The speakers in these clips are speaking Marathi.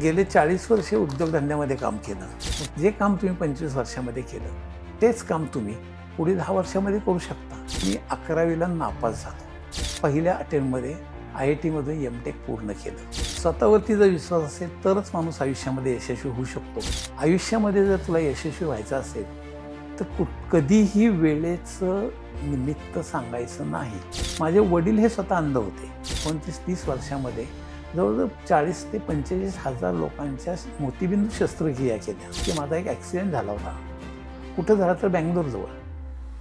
गेले चाळीस वर्षे उद्योगधंद्यामध्ये काम केलं. जे काम तुम्ही पंचवीस वर्षामध्ये केलं तेच काम तुम्ही पुढील दहा वर्षामध्ये करू शकता. मी अकरावीला नापास झालो. पहिल्या अटेम्प्टमध्ये आय आय टीमधून एम टेक पूर्ण केलं. स्वतःवरती जर विश्वास असेल तरच माणूस आयुष्यामध्ये यशस्वी होऊ शकतो. आयुष्यामध्ये जर तुला यशस्वी व्हायचं असेल तर कुठ कधीही वेळेचं निमित्त सांगायचं नाही. माझे वडील हे स्वतः अंध होते. एकोणतीस तीस वर्षामध्ये जवळजवळ चाळीस ते पंचेचाळीस हजार लोकांच्या मोतीबिंदू शस्त्रक्रिया केल्या. की माझा एक ॲक्सिडेंट झाला होता. कुठं झाला तर बँगलोरजवळ.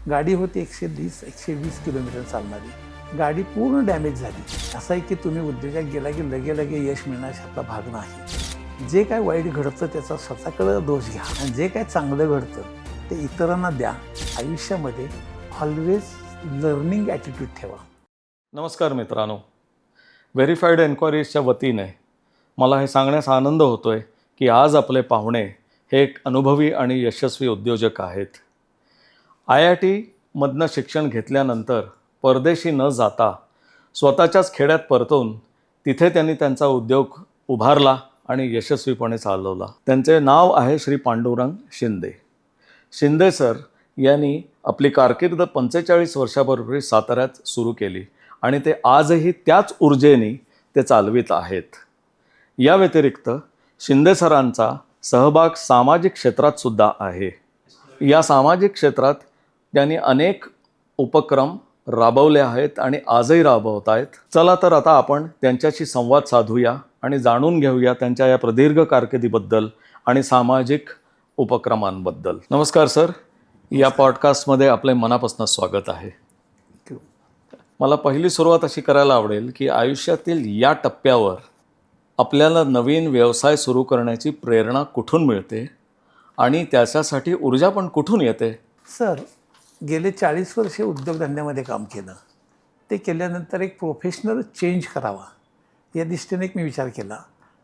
गाडी होती एकशे वीस एकशे वीस किलोमीटर चालणारी. गाडी पूर्ण डॅमेज झाली. असं आहे की तुम्ही उद्योजक गेला की लगे लगे यश मिळण्याचा भाग नाही. जे काय वाईट घडतं त्याचा स्वतःकडं दोष घ्या. आणि जे काय चांगलं घडतं ते इतरांना द्या. आयुष्यामध्ये ऑलवेज लर्निंग ॲटिट्यूड ठेवा. नमस्कार मित्रांनो. व्हेरीफाईड एन्क्वायरीजच्या वतीने मला हे सांगण्यास आनंद होतो आहे की आज आपले पाहुणे हे एक अनुभवी आणि यशस्वी उद्योजक आहेत. आय आय टीमधनं शिक्षण घेतल्यानंतर परदेशी न जाता स्वतःच्याच खेड्यात परतून तिथे त्यांनी त्यांचा उद्योग उभारला आणि यशस्वीपणे चालवला. त्यांचे नाव आहे श्री पांडुरंग शिंदे. शिंदे सर यांनी आपली कारकीर्द पंचेचाळीस वर्षापूर्वी साताऱ्यात सुरू केली. आणि ते आजही त्याच ऊर्जेने ते चालवित आहेत. या व्यतिरिक्त शिंदे सरांचा सहभाग सामाजिक क्षेत्रात सुद्धा आहे. या सामाजिक क्षेत्रात त्यांनी अनेक उपक्रम राबवले आहेत आणि आजही राबवत आहेत. चला तर आता आपण त्यांच्याशी संवाद साधूया आणि जाणून घेऊया त्यांच्या या प्रदीर्घ कारकिर्दीबद्दल आणि सामाजिक उपक्रमांबद्दल. नमस्कार सर. या पॉडकास्टमध्ये आपले मनापासून स्वागत आहे. मला पहिली सुरुवात अशी करायला आवडेल की आयुष्यातील या टप्प्यावर आपल्याला नवीन व्यवसाय सुरू करण्याची प्रेरणा कुठून मिळते आणि त्याच्यासाठी ऊर्जा पण कुठून येते? सर गेले चाळीस वर्षे उद्योगधंद्यामध्ये काम केलं. ते केल्यानंतर एक प्रोफेशनल चेंज करावा या दृष्टीने एक मी विचार केला.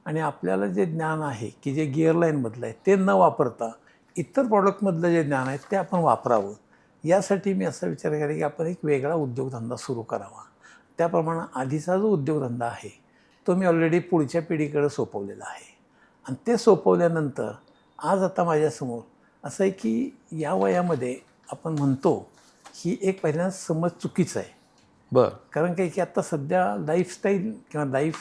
आणि आपल्याला जे ज्ञान आहे की जे गिअरलाईनमधलं आहे ते न वापरता इतर प्रॉडक्टमधलं जे ज्ञान आहे ते आपण वापरावं. यासाठी मी असा विचार केला की आपण एक वेगळा उद्योगधंदा सुरू करावा. त्याप्रमाणे आधीचा जो उद्योगधंदा आहे तो मी ऑलरेडी पुढच्या पिढीकडे सोपवलेला आहे. आणि ते सोपवल्यानंतर आज आता माझ्यासमोर असं आहे की या वयामध्ये आपण म्हणतो ही एक पहिल्यांदा समज चुकीचं आहे. बरं. कारण काय की आता सध्या लाईफस्टाईल किंवा लाईफ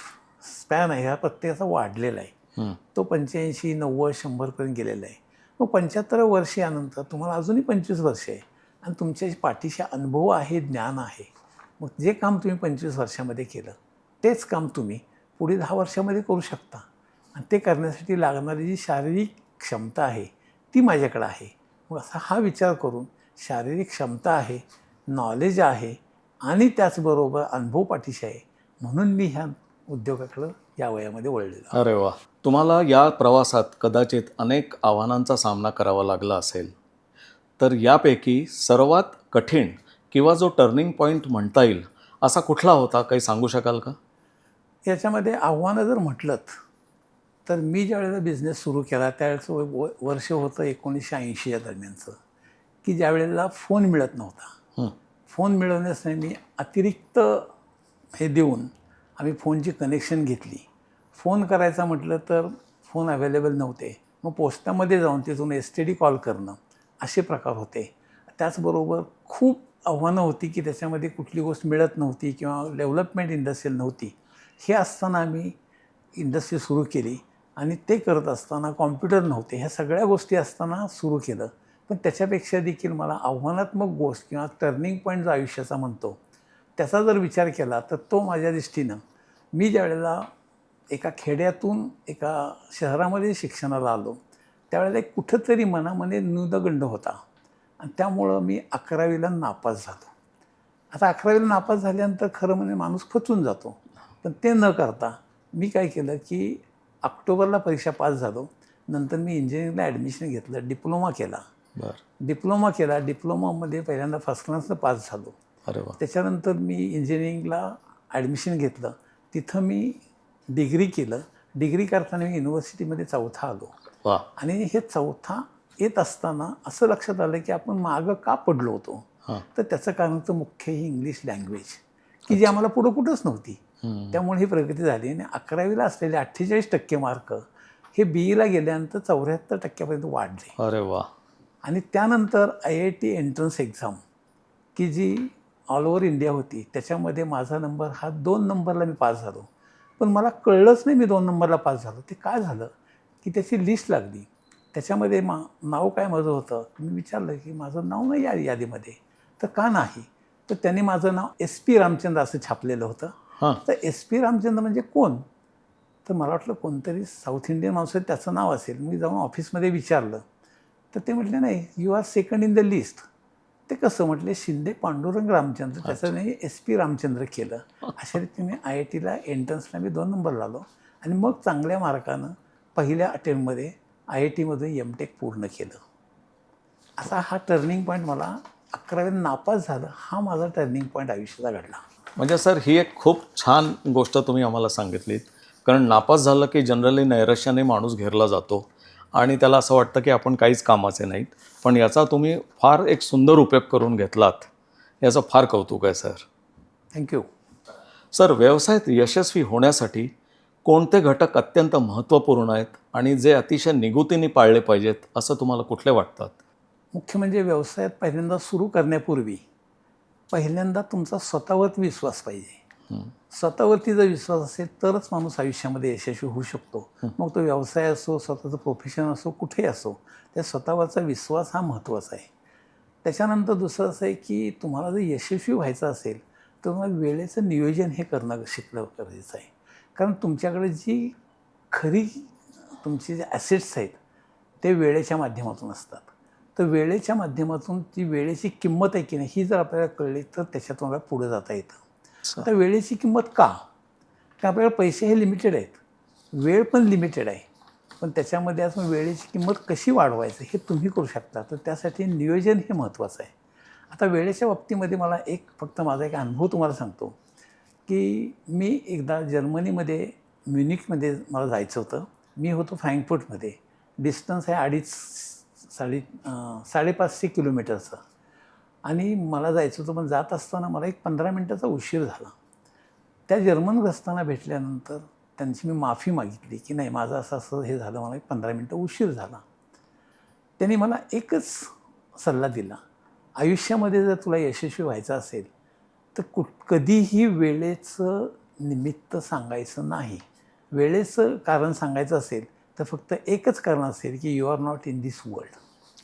स्पॅन आहे हा प्रत्येकाचा वाढलेला आहे. तो पंच्याऐंशी नव्वद शंभरपर्यंत गेलेला आहे. मग पंच्याहत्तर वर्षानंतर तुम्हाला अजूनही पंचवीस वर्ष आहे. आणि तुमच्या पाठीशी अनुभव आहे ज्ञान आहे. मग जे काम तुम्ही पंचवीस वर्षामध्ये केलं तेच काम तुम्ही पुढील दहा वर्षामध्ये करू शकता. आणि ते करण्यासाठी लागणारी जी शारीरिक क्षमता आहे ती माझ्याकडं आहे. मग असा हा विचार करून शारीरिक क्षमता आहे नॉलेज आहे आणि त्याचबरोबर अनुभव पाठीशी आहे. म्हणून मी ह्या उद्योगाकडं या वयामध्ये वळलेलो अरे वा! तुम्हाला या प्रवासात कदाचित अनेक आव्हानांचा सामना करावा लागला असेल. तर यापैकी सर्वात कठीण किंवा जो टर्निंग पॉईंट म्हणता येईल असा कुठला होता? काही सांगू शकाल का? याच्यामध्ये आव्हानं जर म्हटलं तर मी ज्या वेळेला बिझनेस सुरू केला त्यावेळेचं व- वर्ष होतं एकोणीसशे ऐंशीच्या दरम्यानचं की ज्या वेळेला फोन मिळत नव्हता. फोन मिळवण्यासाठी मी अतिरिक्त हे देऊन आम्ही फोनची कनेक्शन घेतली. फोन करायचा म्हटलं तर फोन अवेलेबल नव्हते. मग पोस्टामध्ये जाऊन तिथून एस टी डी कॉल करणं असे प्रकार होते. त्याचबरोबर खूप आव्हानं होती की त्याच्यामध्ये कुठली गोष्ट मिळत नव्हती किंवा डेव्हलपमेंट इंडस्ट्रीयल नव्हती. हे असताना आम्ही इंडस्ट्री सुरू केली आणि ते करत असताना कॉम्प्युटर नव्हते. ह्या सगळ्या गोष्टी असताना सुरू केलं. पण त्याच्यापेक्षा देखील मला आव्हानात्मक गोष्ट किंवा टर्निंग पॉईंट जो आयुष्याचा म्हणतो त्याचा जर विचार केला तर तो माझ्या दृष्टीनं मी ज्यावेळेला एका खेड्यातून एका शहरामध्ये शिक्षणाला आलो त्यावेळेला एक कुठंतरी मनामध्ये न्यूनगंड होता. आणि त्यामुळं मी अकरावीला नापास झालो. आता अकरावीला नापास झाल्यानंतर खरं म्हणजे माणूस खचून जातो. पण ते न करता मी काय केलं की ऑक्टोबरला परीक्षा पास झालो. नंतर मी इंजिनिअरिंगला ॲडमिशन घेतलं डिप्लोमा केला. बरं. डिप्लोमा केला डिप्लोमामध्ये पहिल्यांदा फर्स्ट क्लासनं पास झालो. अरे त्याच्यानंतर मी इंजिनिअरिंगला ॲडमिशन घेतलं. तिथं मी डिग्री केलं. डिग्री करताना मी युनिव्हर्सिटीमध्ये चौथा आलो. वा. आणि हे चौथा येत असताना असं लक्षात आलं की आपण मागं का पडलो होतो? तर त्याचं कारण तर मुख्य ही इंग्लिश लँग्वेज की जी आम्हाला पुढं कुठंच नव्हती. त्यामुळे ही प्रगती झाली आणि अकरावीला असलेले अठ्ठेचाळीस टक्के मार्क हे बी ईला गेल्यानंतर चौऱ्याहत्तर टक्क्यापर्यंत वाढले. अरे वा. आणि त्यानंतर I I T entrance exam की जी ऑल ओव्हर इंडिया होती त्याच्यामध्ये माझा नंबर हा दोन नंबरला मी पास झालो. पण मला कळलंच नाही मी दोन नंबरला पास झालो. ते काय झालं? की त्याची लिस्ट लागली. त्याच्यामध्ये मा नाव काय माझं होतं? मी विचारलं की माझं नाव नाही या यादीमध्ये. तर का नाही? तर त्यांनी माझं नाव एस पी रामचंद्र असं छापलेलं होतं. हां. तर एस पी रामचंद्र म्हणजे कोण? तर मला वाटलं कोणतरी साऊथ इंडियन माणूस त्याचं नाव असेल. मी जाऊन ऑफिसमध्ये विचारलं. तर ते म्हटले नाही you are second in the list ते कसं म्हटले शिंदे पांडुरंग रामचंद्र. त्याचं नाही एस पी रामचंद्र केलं. अशा रीतीने आय आय टीला एंट्रन्सला मी दोन नंबर लावलो. आणि मग चांगल्या मार्कानं पहिल्या अटेम्प्टमध्ये आय आय टीमधून एम टेक पूर्ण केलं. असा हा टर्निंग पॉईंट मला अकरावीत नापास झालं हा माझा टर्निंग पॉईंट आयुष्याचा घडला. म्हणजे सर ही एक खूप छान गोष्ट तुम्ही आम्हाला सांगितलीत. कारण नापास झालं की जनरली नैराश्याने माणूस घेरला जातो आणि त्याला असं वाटतं की आपण काहीच कामाचे नाहीत. पण याचा तुम्ही फार एक सुंदर उपयोग करून घेतलात. याचं फार कौतुक आहे सर. थँक्यू सर व्यवसायात यशस्वी होण्यासाठी कोणते घटक अत्यंत महत्त्वपूर्ण आहेत आणि जे अतिशय निगुतीने पाळले पाहिजेत असं तुम्हाला कुठले वाटतात? मुख्य म्हणजे व्यवसायात पहिल्यांदा सुरू करण्यापूर्वी पहिल्यांदा तुमचा स्वतःवरती विश्वास पाहिजे. स्वतःवरती जर विश्वास असेल तरच माणूस आयुष्यामध्ये यशस्वी होऊ शकतो. मग तो व्यवसाय असो स्वतःचं प्रोफेशन असो कुठेही असो त्या स्वतःवरचा विश्वास हा महत्त्वाचा आहे. त्याच्यानंतर दुसरं असं आहे की तुम्हाला जर यशस्वी व्हायचं असेल तर तुम्हाला वेळेचं नियोजन हे करणं शिकलं गरजेचं आहे. कारण तुमच्याकडे जी खरी तुमचे जे ॲसेट्स आहेत ते वेळेच्या माध्यमातून असतात. तर वेळेच्या माध्यमातून ती वेळेची किंमत आहे की नाही ही जर आपल्याला कळली तर त्याच्यातून आपल्याला पुढे जाता येतं. आता वेळेची किंमत का? कारण आपल्याला पैसे हे लिमिटेड आहेत. वेळ पण लिमिटेड आहे. पण त्याच्यामध्ये असं वेळेची किंमत कशी वाढवायचं हे तुम्ही करू शकता. तर त्यासाठी नियोजन हे महत्त्वाचं आहे. आता वेळेच्या बाबतीमध्ये मला एक फक्त माझा एक अनुभव तुम्हाला सांगतो. की मी एकदा जर्मनीमध्ये म्युनिकमध्ये मला जायचं होतं. मी होतो फ्रँकफूटमध्ये. डिस्टन्स आहे अडीच साडे साडेपाचशे किलोमीटरचं. आणि मला जायचं होतं पण जात असताना मला एक पंधरा मिनटाचा उशीर झाला. त्या जर्मन ग्रस्तांना भेटल्यानंतर त्यांची मी माफी मागितली की नाही माझं असं असं हे झालं मला एक पंधरा मिनटं उशीर झाला. त्यांनी मला एकच सल्ला दिला. आयुष्यामध्ये जर तुला यशस्वी व्हायचं असेल तर कुठ कधीही वेळेचं निमित्त सांगायचं नाही. वेळेचं कारण सांगायचं असेल तर फक्त एकच कारण असेल की you are not in this world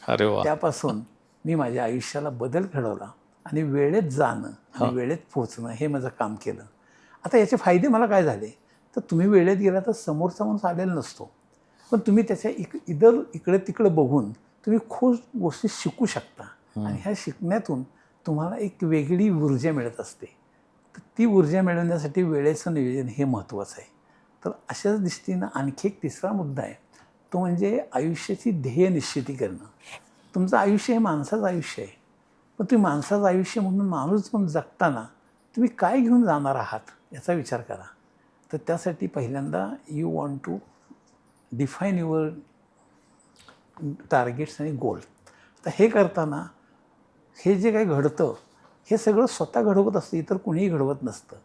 अरे त्यापासून मी माझ्या आयुष्याला बदल घडवला आणि वेळेत जाणं आणि वेळेत पोचणं हे माझं काम केलं. आता याचे फायदे मला काय झाले? तर तुम्ही वेळेत गेला तर समोरचा माणूस आलेला नसतो. पण तुम्ही त्याच्या इक इतर इकडे तिकडे बघून तुम्ही खूप गोष्टी शिकू शकता. आणि ह्या शिकण्यातून तुम्हाला एक वेगळी ऊर्जा मिळत असते. तर ती ऊर्जा मिळवण्यासाठी वेळेचं नियोजन हे महत्त्वाचं आहे. तर अशाच दृष्टीनं आणखी एक तिसरा मुद्दा आहे. तो म्हणजे आयुष्याची ध्येय निश्चिती करणं. तुमचं आयुष्य हे माणसाचं आयुष्य आहे. पण तुम्ही माणसाचं आयुष्य म्हणून माणूस म्हणून जगताना तुम्ही काय घेऊन जाणार आहात याचा विचार करा. तर त्यासाठी पहिल्यांदा you want to define your targets आणि गोल तर हे करताना हे जे काही घडतं हे सगळं स्वतः घडवत असतं इतर कुणीही घडवत नसतं.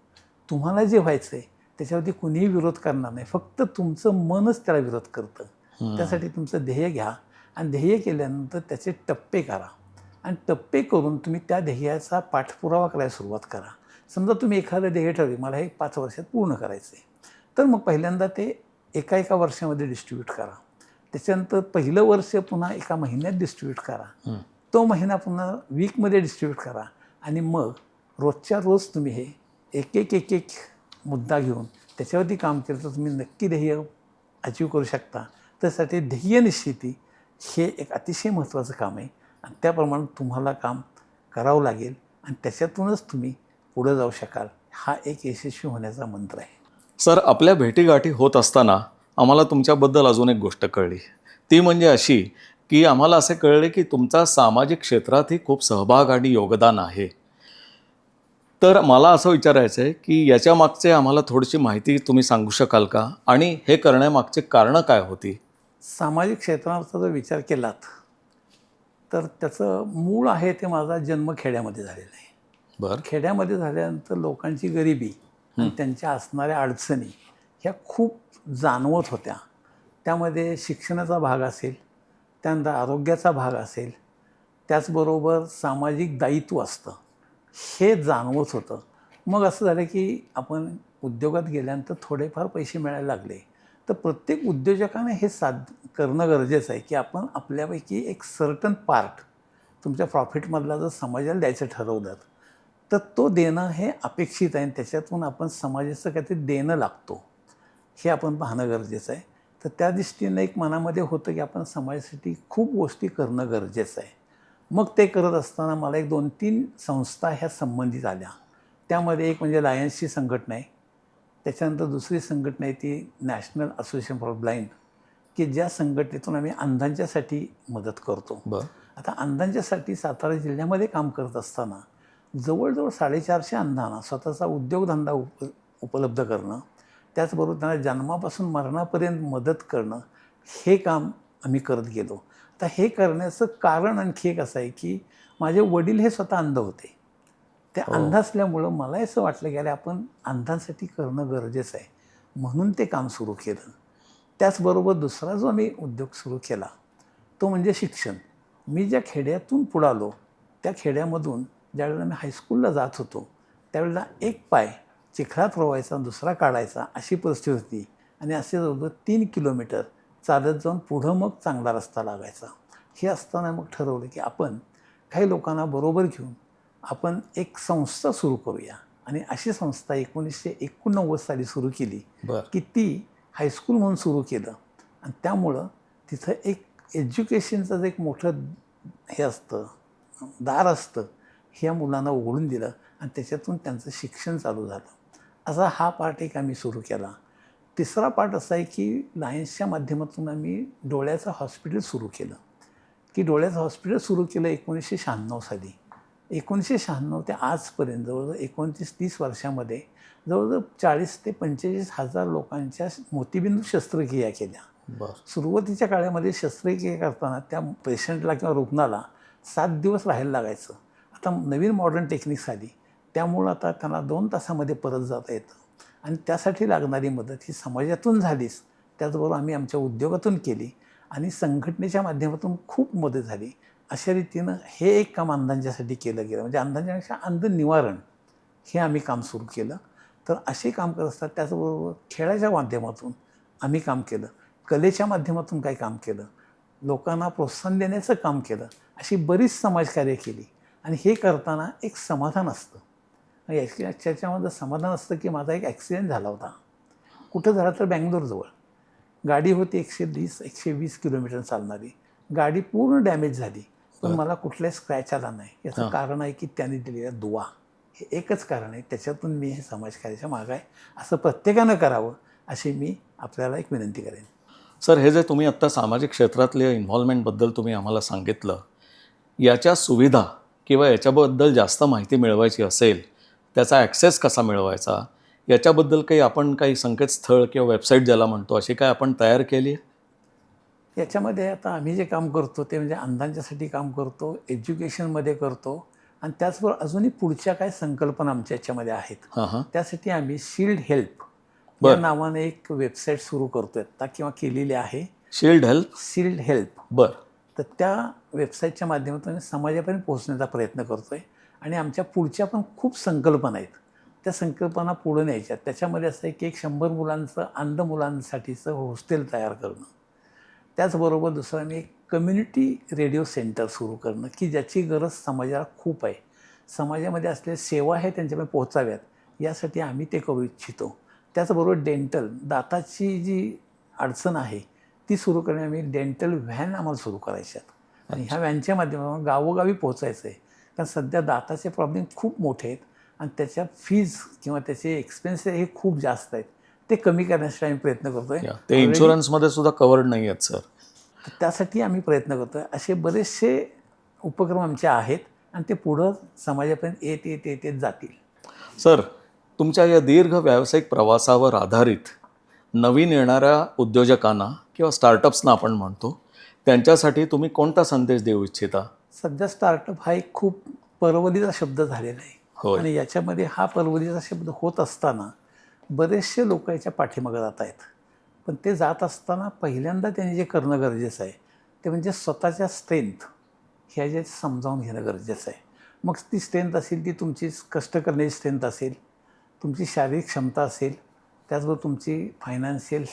तुम्हाला जे व्हायचं आहे त्याच्यावरती कुणीही विरोध करणार नाही. फक्त तुमचं मनच त्याला विरोध करतं. त्यासाठी तुमचं ध्येय घ्या आणि ध्येय केल्यानंतर त्याचे टप्पे करा आणि टप्पे करून तुम्ही त्या ध्येयाचा पाठपुरावा करायला सुरुवात करा. समजा तुम्ही एखादं ध्येय ठरवले मला हे पाच वर्षात पूर्ण करायचं आहे तर मग पहिल्यांदा ते एका एका वर्षामध्ये डिस्ट्रीब्यूट करा. त्याच्यानंतर पहिलं वर्ष पुन्हा एका महिन्यात डिस्ट्रीब्यूट करा. तो महिना पुन्हा वीकमध्ये डिस्ट्रीब्यूट करा. आणि मग रोजच्या रोज तुम्ही हे एक एक एक एक मुद्दा घेऊन त्याच्यावरती काम केलं तर तुम्ही नक्की ध्येय अचीव करू शकता. त्यासाठी ध्येय निश्चिती हे एक अतिशय महत्त्वाचं काम आहे. आणि त्याप्रमाणे तुम्हाला काम करावं लागेल आणि त्याच्यातूनच तुम्ही पुढं जाऊ शकाल. हा एक यशस्वी होण्याचा मंत्र आहे. सर आपल्या भेटीगाठी होत असताना आम्हाला तुमच्याबद्दल अजून एक गोष्ट कळली. ती म्हणजे अशी की आम्हाला असे कळले की तुमचा सामाजिक क्षेत्रातही खूप सहभाग आणि योगदान आहे. तर मला असं विचारायचं आहे की याच्या मागचे आम्हाला थोडीशी माहिती तुम्ही सांगू शकाल का? आणि हे करण्यामागचे कारणं काय होती? सामाजिक क्षेत्राचा जर विचार केलात तर त्याचं मूळ आहे ते माझा जन्म खेड्यामध्ये झालेला आहे. बरं. खेड्यामध्ये झाल्यानंतर लोकांची गरिबी आणि त्यांच्या असणाऱ्या अडचणी ह्या खूप जाणवत होत्या. त्यामध्ये शिक्षणाचा भाग असेल त्यानंतर आरोग्याचा भाग असेल त्याचबरोबर सामाजिक दायित्व असतं हे जाणवत होतं. मग असं झालं की आपण उद्योगात गेल्यानंतर थोडेफार पैसे मिळायला लागले. तर प्रत्येक उद्योजकाने हे साध करणं गरजेचं आहे की आपण आपल्यापैकी एक सर्टन पार्ट तुमच्या प्रॉफिटमधला जर समाजाला द्यायचं ठरवलं तर तो देणं हे अपेक्षित आहे आणि त्याच्यातून आपण समाजाचं काहीतरी देणं लागतो. हे आपण पाहणं गरजेचं आहे. तर त्या दृष्टीनं एक मनामध्ये होतं की आपण समाजासाठी खूप गोष्टी करणं गरजेचं आहे. मग ते करत असताना मला एक दोन तीन संस्था ह्या संबंधित आल्या. त्यामध्ये एक म्हणजे लायन्सची संघटना आहे. त्याच्यानंतर दुसरी संघटना आहे ती नॅशनल असोसिएशन फॉर ब्लाइंड की ज्या संघटनेतून आम्ही अंधांच्यासाठी मदत करतो. आता अंधांच्यासाठी सातारा जिल्ह्यामध्ये काम करत असताना जवळजवळ साडेचारशे अंधांना स्वतःचा उद्योगधंदा उप उपलब्ध करणं त्याचबरोबर त्यांना जन्मापासून मरणापर्यंत मदत करणं हे काम आम्ही करत गेलो. आता हे करण्याचं कारण आणखी एक असं आहे की माझे वडील हे स्वतः अंध होते. ते अंध असल्यामुळं मला असं वाटलं की अरे आपण अंधांसाठी करणं गरजेचं आहे. म्हणून ते काम सुरू केलं. त्याचबरोबर दुसरा जो आम्ही उद्योग सुरू केला तो म्हणजे शिक्षण. मी ज्या खेड्यातून पुढं आलो त्या खेड्यामधून ज्यावेळेला मी हायस्कूलला जात होतो त्यावेळेला एक पाय चिखलात रोवायचा दुसरा काढायचा अशी परिस्थिती होती. आणि असे जवळजवळ तीन किलोमीटर चालत जाऊन पुढं मग चांगला रस्ता लागायचा. हे असताना मग ठरवलं की आपण काही लोकांना बरोबर घेऊन आपण एक संस्था सुरू करूया. आणि अशी संस्था एकोणीसशे एकोणनव्वद साली सुरू केली. की ती हायस्कूल म्हणून सुरू केलं. आणि त्यामुळं तिथं एक एज्युकेशनचं जे एक मोठं हे असतं दार असतं हे या मुलांना उघडून दिलं. आणि त्याच्यातून त्यांचं शिक्षण चालू झालं. असा हा पार्ट एक आम्ही सुरू केला. तिसरा पार्ट असा आहे की लायन्सच्या माध्यमातून आम्ही डोळ्याचं हॉस्पिटल सुरू केलं. की डोळ्याचं हॉस्पिटल सुरू केलं एकोणीसशे शहाण्णव साली. एकोणीसशे शहाण्णव ते आजपर्यंत जवळजवळ एकोणतीस तीस वर्षामध्ये जवळजवळ चाळीस ते पंचेचाळीस हजार लोकांच्या मोतीबिंदू शस्त्रक्रिया केल्या. बरं. सुरुवातीच्या काळामध्ये शस्त्रक्रिया करताना त्या पेशंटला किंवा रुग्णाला सात दिवस राहायला लागायचं. आता नवीन मॉडर्न टेक्निक्स आली. त्यामुळं आता त्यांना दोन तासामध्ये परत जाता येतं. आणि त्यासाठी लागणारी मदत ही समाजातून झालीच. त्याचबरोबर आम्ही आमच्या उद्योगातून केली. आणि संघटनेच्या माध्यमातून खूप मदत झाली. अशा रीतीनं हे एक काम अंधांच्यासाठी केलं गेलं. म्हणजे अंधांच्यापेक्षा अंध निवारण हे आम्ही काम सुरू केलं. तर असे काम करत असतात त्याचबरोबर खेळाच्या माध्यमातून आम्ही काम केलं. कलेच्या माध्यमातून काही काम केलं. लोकांना प्रोत्साहन देण्याचं काम केलं. अशी बरीच समाजकार्य केली. आणि हे करताना एक समाधान असतं. याच्या- याच्यामध्ये समाधान असतं की माझा एक ॲक्सिडेंट झाला होता. कुठं झाला तर बँगलोरजवळ. गाडी होती एकशे वीस एकशे वीस किलोमीटर चालणारी. गाडी पूर्ण डॅमेज झाली. पण मला कुठलाही स्क्रॅच आला नाही. याचं. कारण आहे की त्यांनी दिलेला दुवा. हे एकच कारण आहे. त्याच्यातून मी हे समाजकार्याच्या मागं आहे. असं प्रत्येकानं करावं अशी मी आपल्याला एक विनंती करेन. सर हे जे तुम्ही आत्ता सामाजिक क्षेत्रातल्या इन्व्हॉल्वमेंटबद्दल तुम्ही आम्हाला सांगितलं याच्या सुविधा किंवा याच्याबद्दल जास्त माहिती मिळवायची असेल त्याचा ॲक्सेस कसा मिळवायचा? याच्याबद्दल काही आपण काही संकेतस्थळ किंवा वेबसाईट ज्याला म्हणतो अशी काय आपण तयार केली? आहे याच्यामध्ये आता आम्ही जे काम करतो ते म्हणजे अंधांच्यासाठी काम करतो एज्युकेशनमध्ये करतो आणि त्याचबरोबर अजूनही पुढच्या काय संकल्पना आमच्या याच्यामध्ये आहेत. त्यासाठी आम्ही शिल्ड हेल्प या. नावाने एक वेबसाईट सुरू करतोय. आता किंवा केलेली आहे. शिल्ड हेल्प शिल्ड हेल्प बरं. तर त्या वेबसाईटच्या माध्यमातून समाजापर्यंत पोहोचण्याचा प्रयत्न करतोय. आणि आमच्या पुढच्या पण खूप संकल्पना आहेत. त्या संकल्पना पुढे न्यायच्या. त्याच्यामध्ये असं आहे की एक शंभर मुलांचं अंध मुलांसाठीचं हॉस्टेल तयार करणं. त्याचबरोबर दुसरं आम्ही एक कम्युनिटी रेडिओ सेंटर सुरू करणं की ज्याची गरज समाजाला खूप आहे. समाजामध्ये असलेल्या सेवा हे त्यांच्याकडे पोहोचाव्यात यासाठी आम्ही ते करू इच्छितो. त्याचबरोबर डेंटल दाताची जी अडचण आहे ती सुरू करणे आम्ही डेंटल व्हॅन आम्हाला सुरू करायच्यात. आणि ह्या व्हॅनच्या माध्यमातून गावोगावी पोहोचायचं आहे. कारण सध्या दाताचे प्रॉब्लेम खूप मोठे आहेत आणि त्याच्या फीज किंवा त्याचे एक्सपेन्सेस हे खूप जास्त आहेत. ते कमी करण्यासाठी आम्ही प्रयत्न करतोय. ते इन्शुरन्समध्ये सुद्धा कवर्ड नाही आहेत सर त्यासाठी आम्ही प्रयत्न करतो आहे असे बरेचसे उपक्रम आमचे आहेत आणि ते पुढं समाजापर्यंत येत येत येत येत जातील. सर तुमच्या या दीर्घ व्यावसायिक प्रवासावर आधारित नवीन येणाऱ्या उद्योजकांना किंवा स्टार्टअप्सना आपण म्हणतो त्यांच्यासाठी तुम्ही कोणता संदेश देऊ इच्छिता? सध्या स्टार्टअप हा एक खूप परवलीचा शब्द झालेला आहे. आणि याच्यामध्ये हा परवलीचा शब्द होत असताना बरेचसे लोक याच्या पाठीमागे जात आहेत. पण ते जात असताना पहिल्यांदा त्यांनी जे करणं गरजेचं आहे ते म्हणजे स्वतःच्या स्ट्रेंथ ह्या जे समजावून घेणं गरजेचं आहे. मग ती स्ट्रेंथ असेल ती तुमची कष्ट करण्याची स्ट्रेंथ असेल तुमची शारीरिक क्षमता असेल त्याचबरोबर तुमची फायनान्शियल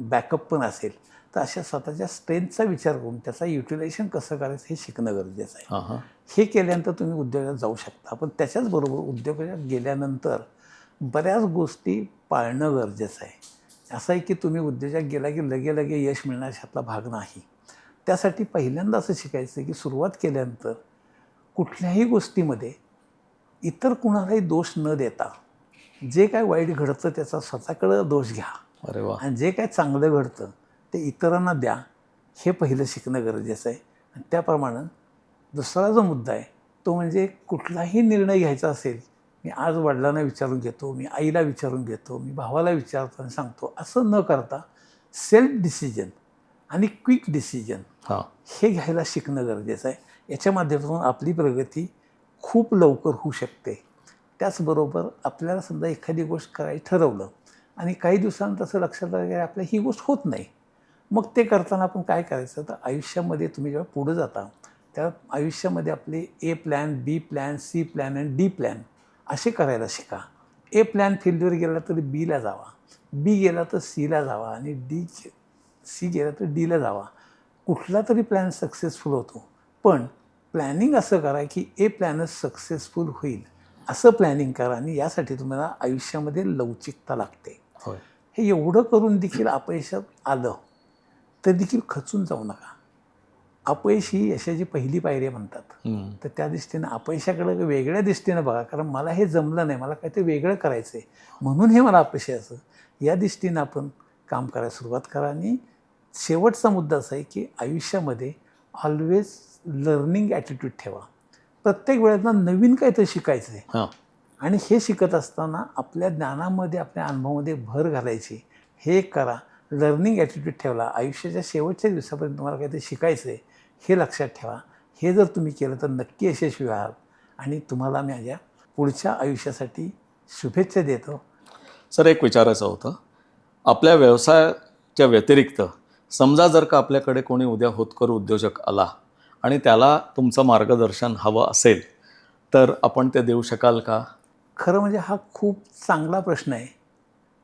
बॅकअप पण असेल. तर अशा स्वतःच्या स्ट्रेंथचा विचार करून त्याचा युटिलायझेशन कसं करायचं हे शिकणं गरजेचं आहे. हां केल्यानंतर तुम्ही उद्योगात जाऊ शकता. पण त्याच्याचबरोबर उद्योगात गेल्यानंतर बऱ्याच गोष्टी पाळणं गरजेचं आहे. असं आहे की तुम्ही उद्योगात गेला की लगे लगे यश मिळणार ह्यातला भाग नाही. त्यासाठी पहिल्यांदा असं शिकायचं की सुरुवात केल्यानंतर कुठल्याही गोष्टीमध्ये इतर कुणालाही दोष न देता जे काय वाईट घडतं त्याचा स्वतःकडं दोष घ्या. अरे वा. आणि जे काय चांगलं घडतं ते इतरांना द्या हे पहिलं शिकणं गरजेचं आहे. आणि त्याप्रमाणे दुसरा जो मुद्दा आहे तो म्हणजे कुठलाही निर्णय घ्यायचा असेल मी आज वडिलांना विचारून घेतो मी आईला विचारून घेतो मी भावाला विचारतो आणि सांगतो असं न करता सेल्फ डिसिजन आणि क्विक डिसिजन हां. हे घ्यायला शिकणं गरजेचं आहे. याच्या माध्यमातून आपली प्रगती खूप लवकर होऊ शकते. त्याचबरोबर आपल्याला समजा एखादी गोष्ट करायची ठरवलं आणि काही दिवसांत असं लक्षात आलं की आपल्या ही गोष्ट होत नाही. मग ते करताना आपण काय करायचं? तर आयुष्यामध्ये तुम्ही जेव्हा पुढं जाता त्या आयुष्यामध्ये आपले A plan B plan C plan आणि डी प्लॅन असे करायला शिका. ए प्लॅन फेल्युअर गेला तर बीला जावा. बी गेला तर सीला जावा आणि डी सी गेला तर डीला जावा. कुठला तरी प्लॅन सक्सेसफुल होतो. पण प्लॅनिंग असं करा की ए प्लॅनच सक्सेसफुल होईल. असं प्लॅनिंग करा आणि यासाठी तुम्हाला आयुष्यामध्ये लवचिकता लागते. हे एवढं करून देखील अपयशात आलं. तर देखील खचून जाऊ नका. अपयश ही यशाची पहिली पायरी म्हणतात. तर त्या दृष्टीनं अपयशाकडे वेगळ्या दृष्टीनं बघा कारण मला हे जमलं नाही मला काहीतरी वेगळं करायचं आहे म्हणून हे मला अपयश असं. या दृष्टीनं आपण काम करायला सुरुवात करा आणि शेवटचा मुद्दा असा आहे की आयुष्यामध्ये ऑलवेज लर्निंग ॲटिट्यूड ठेवा. प्रत्येक वेळेला नवीन काहीतरी शिकायचं आहे आणि हे शिकत असताना आपल्या ज्ञानामध्ये आपल्या अनुभवामध्ये भर घालायची. हे करा. लर्निंग ॲटिट्यूड ठेवला आयुष्याच्या शेवटच्या दिवसापर्यंत तुम्हाला काहीतरी शिकायचं आहे हे लक्षात ठेवा. हे जर तुम्ही केलं तर नक्की यशस्वी व्हाल. आणि तुम्हाला माझ्या पुढच्या आयुष्यासाठी शुभेच्छा देतो. सर एक विचारायचं होतं. आपल्या व्यवसायाच्या व्यतिरिक्त समजा जर का आपल्याकडे कोणी उद्या होतकर उद्योजक आला आणि त्याला तुमचं मार्गदर्शन हवं असेल तर आपण ते देऊ शकाल का? खरं म्हणजे हा खूप चांगला प्रश्न आहे.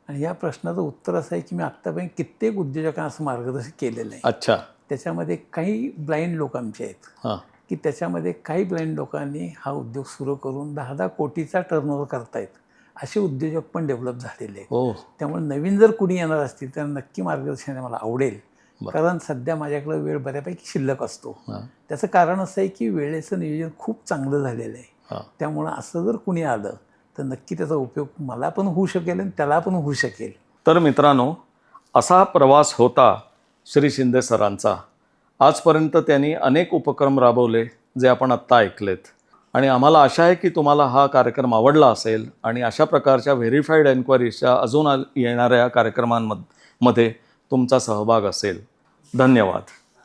आणि या प्रश्नाचं उत्तर असं आहे की मी आत्तापर्यंत कित्येक उद्योजकांना असं मार्गदर्शन केलेलं आहे अच्छा. त्याच्यामध्ये काही ब्लाइंड लोक आमचे आहेत. की त्याच्यामध्ये काही ब्लाइंड लोकांनी हा उद्योग सुरू करून दहा दहा कोटीचा टर्नओव्हर करतायत. असे उद्योजक पण डेव्हलप झालेले आहेत. हो. त्यामुळे नवीन जर कुणी येणार असतील तर नक्की मार्गदर्शन मला आवडेल. कारण सध्या माझ्याकडे वेळ बऱ्यापैकी शिल्लक असतो. त्याचं कारण असं आहे की वेळेचं नियोजन खूप चांगलं झालेलं आहे. त्यामुळं असं जर कुणी आलं तर नक्की त्याचा उपयोग मला पण होऊ शकेल आणि त्याला पण होऊ शकेल. तर मित्रांनो असा प्रवास होता श्री शिंदे सरांचा. आजपर्यंत त्यांनी अनेक उपक्रम राबवले जे आपण आत्ता ऐकलेत. आणि आम्हाला आशा आहे की तुम्हाला हा कार्यक्रम आवडला असेल आणि अशा प्रकारच्या व्हेरीफाईड एन्क्वायरीजच्या अजून येणाऱ्या कार्यक्रमांमध्ये तुमचा सहभाग असेल. धन्यवाद.